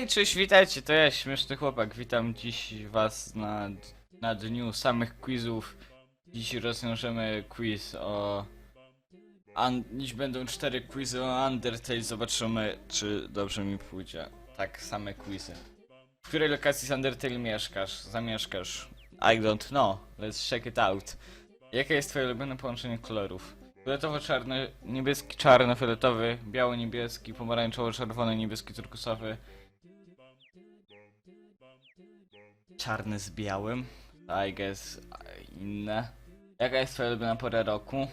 Hej, cześć, witajcie, to ja, Śmieszny Chłopak. Witam dziś was na, na dniu samych quizów. Dziś rozwiążemy quiz o... An, dziś będą cztery quizy o Undertale, zobaczymy, czy dobrze mi pójdzie. Tak, same quizy. W której lokacji z Undertale mieszkasz, zamieszkasz? I don't know, let's check it out. Jakie jest twoje ulubione połączenie kolorów? Fioletowo-czarny, niebieski, czarno-fioletowy, biało-niebieski, pomarańczowo-czerwony, niebieski, turkusowy, czarny z białym, I guess inne. Jaka jest twoja ulubiona pora roku?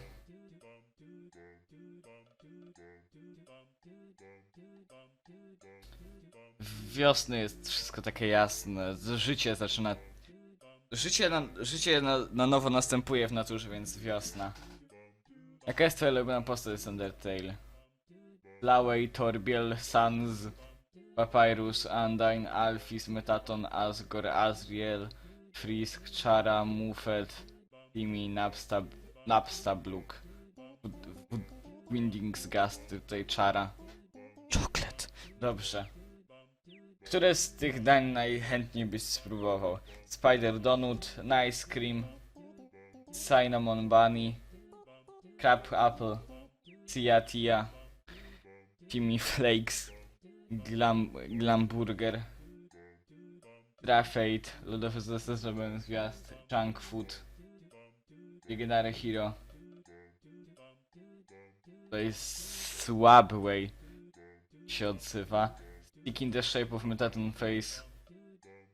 Wiosny jest wszystko takie jasne, życie zaczyna... Życie na, życie na, na nowo następuje w naturze, więc wiosna. Jaka jest twoja ulubiona postać z Undertale? Flawey, Torbiel, Sans, Papyrus, Undyne, Alphys, Metaton, Asgore, Azriel, Frisk, Chara, Muffet, Timmy, Napstab, Napstabluk, Wud- Wud- Windings Gust, tutaj Chara. Czoklet. Dobrze. Które z tych dań najchętniej byś spróbował? Spider Donut, Nice Cream, Cinnamon Bunny, Crab Apple, Tia Tia, Timmy Flakes, Glam, Glamburger, Trafate, Lodowy zastosowane gwiazd, Junk Food, Legendary Hero. To jest Swabway się odzywa. Stick in the shape of Metaton Face,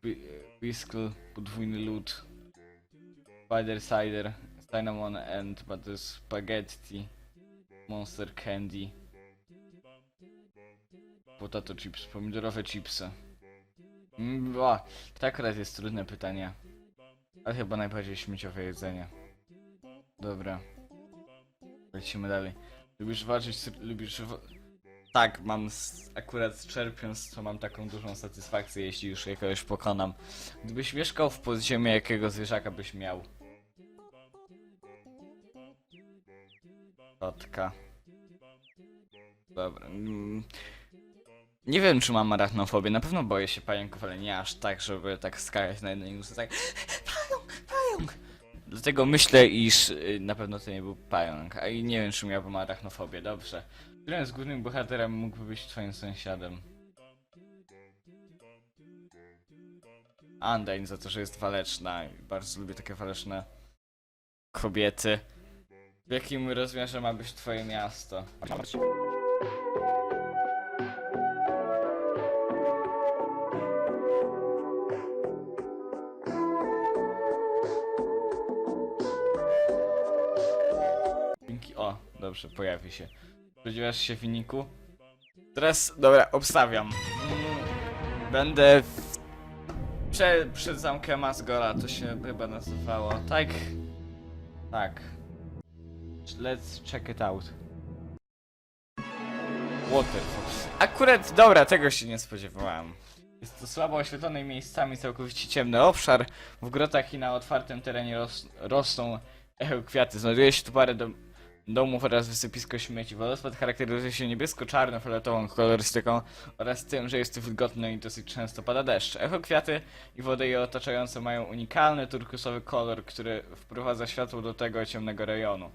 Whi- Whiskle, podwójny lód, Spider Cider, Cinnamon and Butter Spaghetti, Monster Candy, Potato chips, pomidorowe chipsy. Mm, ła, to akurat jest trudne pytanie. Ale chyba najbardziej śmieciowe jedzenie. Dobra. Lecimy dalej. Lubisz walczyć, z- lubisz... Tak, mam s- akurat z czerpiąc, mam taką dużą satysfakcję, jeśli już jakiegoś pokonam. Gdybyś mieszkał w podziemie, jakiego zwierzaka byś miał? Kotka. Dobra. mm. Nie wiem, czy mam arachnofobię. Na pewno boję się pająków, ale nie aż tak, żeby tak skakać na jednej nóżce. Tak. Pająk! Pająk! Dlatego myślę, iż y, na pewno to nie był pająk. A i nie wiem, czy miałbym arachnofobię. Dobrze. Którym z głównych bohaterem mógłby być twoim sąsiadem? Undyne za to, że jest waleczna. Bardzo lubię takie waleczne kobiety. W jakim rozmiarze ma być twoje miasto? Dobrze, pojawi się. Spodziewasz się wyniku? Teraz, dobra, obstawiam. Mm, Będę w... Prze, przed zamkiem Asgora, to się chyba nazywało. Tak. Tak. Let's check it out. Waterfall. Akurat, dobra, tego się nie spodziewałem. Jest to słabo oświetlony miejscami całkowicie ciemny obszar. W grotach i na otwartym terenie ros rosną kwiaty. Znajduje się tu parę dom domów oraz wysypisko śmieci. Wodospad charakteryzuje się niebiesko-czarno-fioletową kolorystyką oraz tym, że jest wilgotny i dosyć często pada deszcz. Echo kwiaty i wody je otaczające mają unikalny turkusowy kolor, który wprowadza światło do tego ciemnego rejonu.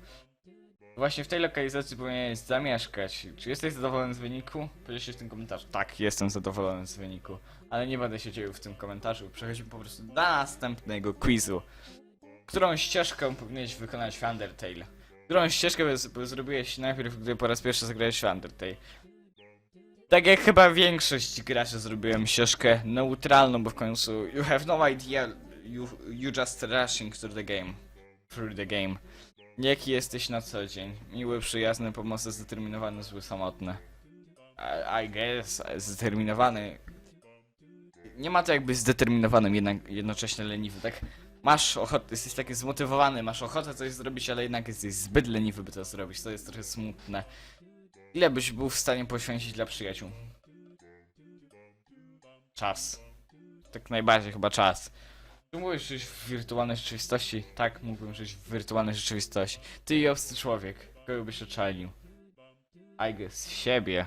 Właśnie w tej lokalizacji powinieneś zamieszkać. Czy jesteś zadowolony z wyniku? Piszcie w tym komentarzu. Tak, jestem zadowolony z wyniku. Ale nie będę się dzieł w tym komentarzu. Przechodzimy po prostu do następnego quizu. Którą ścieżkę powinieneś wykonać w Undertale? Którą ścieżkę zrobiłeś najpierw, gdy po raz pierwszy zagrałeś w Undertale? Tak jak chyba większość graczy zrobiłem ścieżkę neutralną, bo w końcu you have no idea, you, you just rushing through the game. Through the game. Jaki jesteś na co dzień? Miły, przyjazny, pomocny, zdeterminowany, zły, samotny. I, I guess, zdeterminowany. Nie ma to jakby zdeterminowanym, jednak jednocześnie leniwy, tak? Masz ochotę, jesteś taki zmotywowany, masz ochotę coś zrobić, ale jednak jesteś zbyt leniwy, by to zrobić. To jest trochę smutne. Ile byś był w stanie poświęcić dla przyjaciół? Czas. Tak najbardziej chyba czas. Czy mówisz żyć w wirtualnej rzeczywistości? Tak, mógłbym żyć w wirtualnej rzeczywistości. Ty i obcy człowiek. Kogo byś oczalił? I guess siebie.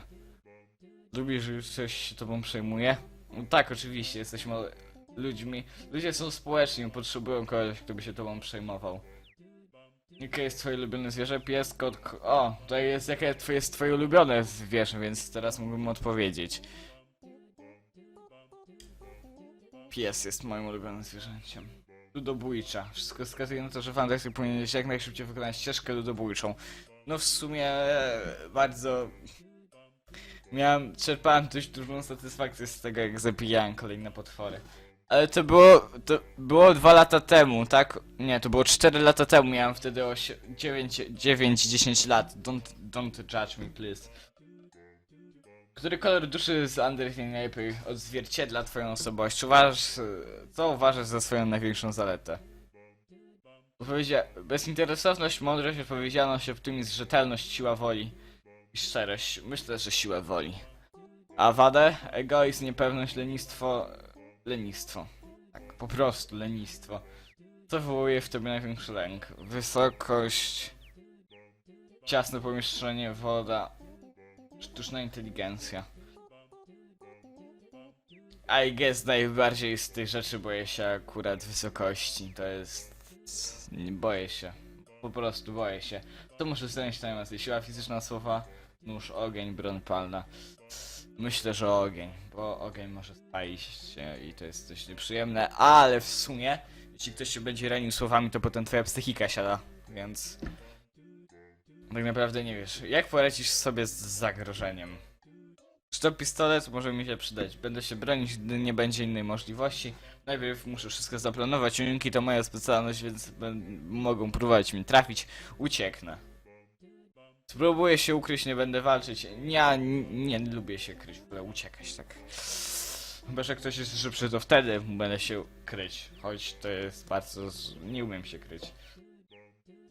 Lubisz, że już coś się tobą przejmuje? No tak, oczywiście, jesteśmy ludźmi. Ludzie są społeczni, potrzebują kogoś, kto by się tobą przejmował. Jakie jest twoje ulubione zwierzę? Pies, kot, O, to jest jakie twoje, jest twoje ulubione zwierzę, więc teraz mógłbym odpowiedzieć. Pies jest moim ulubionym zwierzęciem. Ludobójcza. Wszystko wskazuje na to, że Wandersy powinieneś jak najszybciej wykonać ścieżkę ludobójczą. No w sumie e, bardzo... Miałem, czerpałem dość dużą satysfakcję z tego, jak zabijałem kolejne potwory. Ale to było, to było dwa lata temu, tak? Nie, to było 4 lata temu, miałem wtedy 9, 9, 10 lat. Don't, don't judge me, please. Który kolor duszy z Undertale najlepiej odzwierciedla twoją osobowość? Uważasz, co uważasz za swoją największą zaletę? Odpowiedzia bezinteresowność, mądrość, odpowiedzialność, optymizm, rzetelność, siła woli i szczerość. Myślę, że siła woli. A wadę? Egoizm, niepewność, lenistwo... Lenistwo. Tak, po prostu lenistwo. Co wywołuje w tobie największy lęk? Wysokość... Ciasne pomieszczenie, woda... Sztuczna inteligencja. I guess najbardziej z tych rzeczy boję się akurat wysokości. To jest... Nie boję się. Po prostu boję się. To muszę zająć najmocniej. Siła fizyczna słowa, nóż, ogień, broń palna. Myślę, że ogień, bo ogień może spalić się i to jest coś nieprzyjemne, ale w sumie, jeśli ktoś się będzie ranił słowami, to potem twoja psychika siada, więc... Tak naprawdę nie wiesz, jak poradzisz sobie z zagrożeniem? Czy to pistolet może mi się przydać? Będę się bronić, gdy nie będzie innej możliwości. Najpierw muszę wszystko zaplanować, uniki to moja specjalność, więc mogą próbować mi trafić. Ucieknę. Spróbuję się ukryć, nie będę walczyć. Ja nie, nie lubię się kryć, wolę uciekać, tak. Chyba, że ktoś jest szybszy, to wtedy będę się kryć. Choć to jest bardzo... nie umiem się kryć.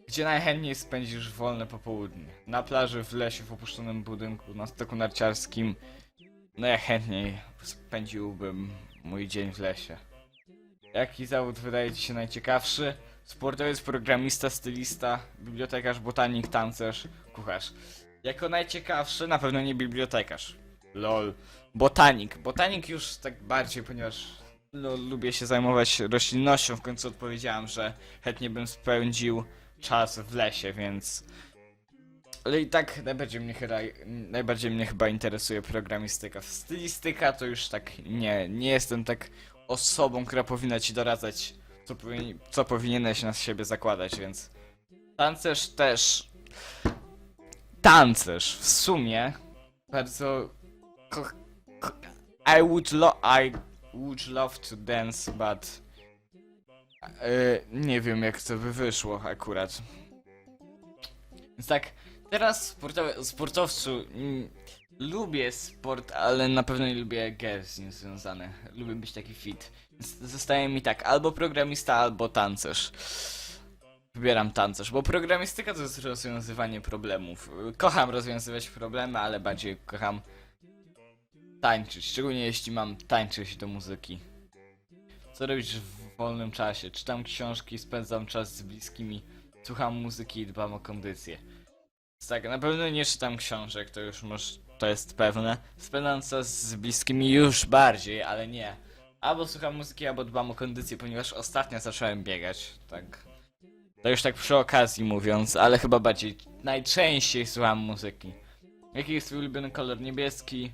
Gdzie najchętniej spędzisz wolne popołudnie? Na plaży, w lesie, w opuszczonym budynku, na stoku narciarskim. Najchętniej spędziłbym mój dzień w lesie. Jaki zawód wydaje ci się najciekawszy? Sportowiec, programista, stylista, bibliotekarz, botanik, tancerz, kucharz. Jako najciekawszy na pewno nie bibliotekarz. Lol. Botanik. Botanik już tak bardziej, ponieważ no, lubię się zajmować roślinnością. W końcu odpowiedziałem, że chętnie bym spędził czas w lesie, więc... Ale i tak najbardziej mnie, chyba, najbardziej mnie chyba interesuje programistyka. Stylistyka to już tak nie, nie jestem tak osobą, która powinna ci doradzać, co, powin, co powinieneś na siebie zakładać, więc... Tancerz też... Tancerz w sumie bardzo... I would lo I would love to dance, but... Yy, nie wiem jak to by wyszło akurat. Więc tak, teraz sportowe, sportowcu mm, lubię sport, ale na pewno nie lubię gier z nim związane. Lubię być taki fit. Zostaje mi tak, albo programista, albo tancerz. Wybieram tancerz, bo programistyka to jest rozwiązywanie problemów. Kocham rozwiązywać problemy, ale bardziej kocham tańczyć, szczególnie jeśli mam tańczyć do muzyki. Co robić w wolnym czasie? Czytam książki, spędzam czas z bliskimi, słucham muzyki i dbam o kondycję. Tak, na pewno nie czytam książek, to już może, to jest pewne. Spędzam czas z bliskimi już bardziej, ale nie. Albo słucham muzyki, albo dbam o kondycję, ponieważ ostatnio zacząłem biegać, tak. To już tak przy okazji mówiąc, ale chyba bardziej, najczęściej słucham muzyki. Jaki jest twój ulubiony kolor? Niebieski,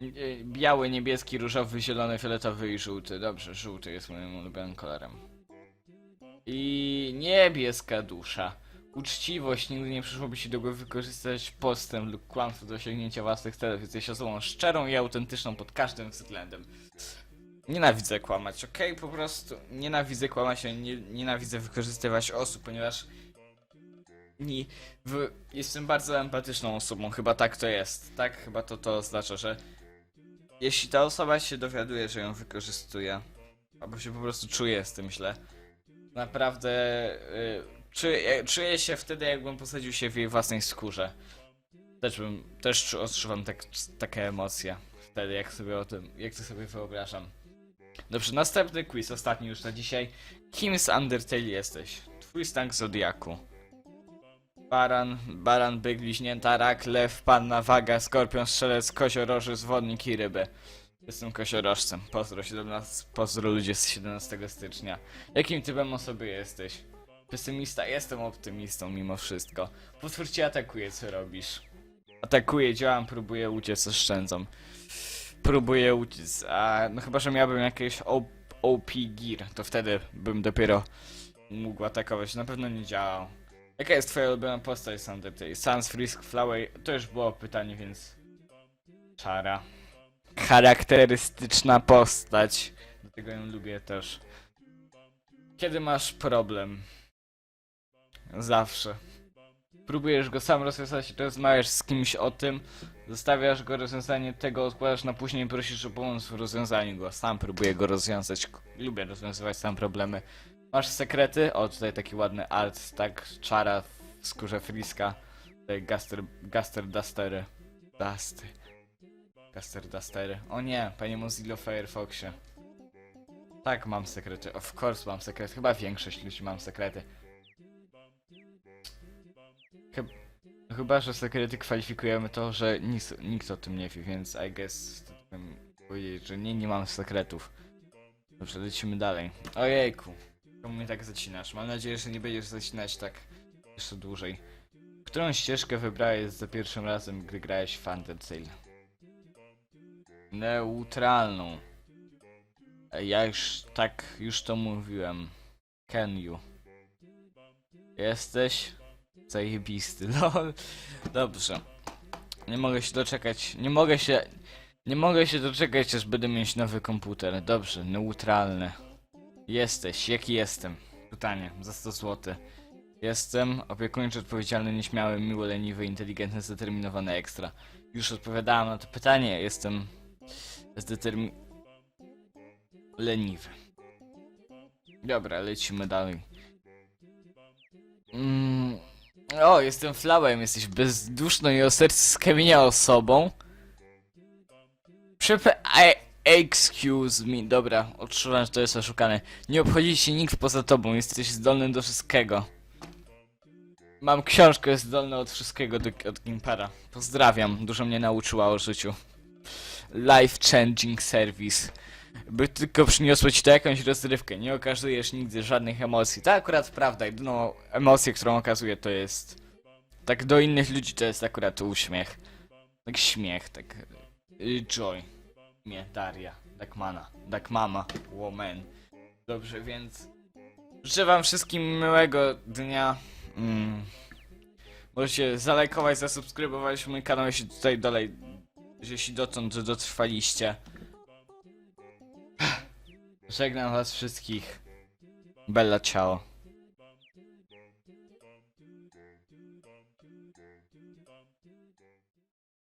nie- biały, niebieski, różowy, zielony, fioletowy i żółty. Dobrze, żółty jest moim ulubionym kolorem. I niebieska dusza. Uczciwość, nigdy nie przyszłoby ci do głowy wykorzystać podstęp lub kłamstwo do osiągnięcia własnych celów. Jesteś osobą szczerą i autentyczną pod każdym względem. Nienawidzę kłamać, okej? Po prostu nienawidzę kłamać, nie, nienawidzę wykorzystywać osób, ponieważ nie, w, jestem bardzo empatyczną osobą, chyba tak to jest. Tak, chyba to to oznacza, że jeśli ta osoba się dowiaduje, że ją wykorzystuje, albo się po prostu czuje z tym źle, naprawdę y, czuję, czuję się wtedy, jakbym posadził się w jej własnej skórze. Też bym, też czu- odczuwam tak, takie emocje wtedy, jak sobie o tym, jak to sobie wyobrażam. Dobrze, następny quiz, ostatni już na dzisiaj. Kim z Undertale jesteś? Twój stan zodiaku. Baran, baran, byk, bliźnięta, rak, lew, panna, waga, skorpion, strzelec, kozioroży, zwodnik i ryby. Jestem kosiorożcem. Pozdro, 17, pozdro ludzie z 17 stycznia. Jakim typem osoby jesteś? Pesymista? Jestem optymistą mimo wszystko. Potwór cię atakuje, co robisz? Atakuję, działam, próbuję uciec, oszczędzam. Próbuję uciec, a no chyba, że miałbym jakieś OP gear, to wtedy bym dopiero mógł atakować. Na pewno nie działał. Jaka jest twoja ulubiona postać z Undertale? Sans, Frisk, Flower? To już było pytanie, więc... Czara. Charakterystyczna postać. Dlatego ją lubię też. Kiedy masz problem? Zawsze. Próbujesz go sam rozwiązać, rozmawiasz z kimś o tym, zostawiasz go rozwiązanie tego, odkładasz na później i prosisz o pomoc w rozwiązaniu go. Sam próbuję go rozwiązać. Lubię rozwiązywać sam problemy. Masz sekrety? O, tutaj taki ładny art, tak, czara w skórze Friska. Tutaj Gaster, Gaster Dustery. Dusty. Gaster Dustery. O nie, panie Mozilla Firefoxie. Tak, mam sekrety. Of course mam sekrety. Chyba większość ludzi mam sekrety. Chyb chyba, że sekrety kwalifikujemy to, że nikt, nikt o tym nie wie, więc I guess bym powiedzieć, że nie, nie mam sekretów. Dobrze, lecimy dalej. Ojejku. Czemu mnie tak zacinasz? Mam nadzieję, że nie będziesz zacinać tak jeszcze dłużej. Którą ścieżkę wybrałeś za pierwszym razem, gdy grałeś w Undertale? Neutralną. Ja już tak, już to mówiłem. Can you? Jesteś? Zajebisty, lol. Dobrze. Nie mogę się doczekać, nie mogę się... Nie mogę się doczekać, aż będę mieć nowy komputer. Dobrze, neutralny. Jesteś, jaki jestem? Pytanie, za 100 zł. Jestem opiekuńczy, odpowiedzialny, nieśmiały, miły, leniwy, inteligentny, zdeterminowany, ekstra. Już odpowiadałem na to pytanie, jestem zdetermi... leniwy. Dobra, lecimy dalej. Mm. O, jestem Flałem, jesteś bezduszną i o sercu z kamienia osobą. Przepraszam, excuse me, dobra, odczuwam, że to jest oszukane. Nie obchodzi się nikt poza tobą, jesteś zdolny do wszystkiego. Mam książkę zdolną od wszystkiego do, od Gimpara. Pozdrawiam, dużo mnie nauczyła o życiu. Life changing service. By tylko przyniosło ci to jakąś rozrywkę, nie okazujesz nigdy żadnych emocji. To akurat prawda, jedyną emocję, którą okazuje to jest... Tak do innych ludzi to jest akurat uśmiech. Tak śmiech, tak... y, Joy. Mnie, Daria, Dakmana, Dakmama, Woman. Dobrze, więc... Życzę wam wszystkim miłego dnia. Mm. Możecie zalajkować, zasubskrybować mój kanał, jeśli tutaj dalej... Jeśli dotąd dotrwaliście. Żegnam was wszystkich. Bella ciao.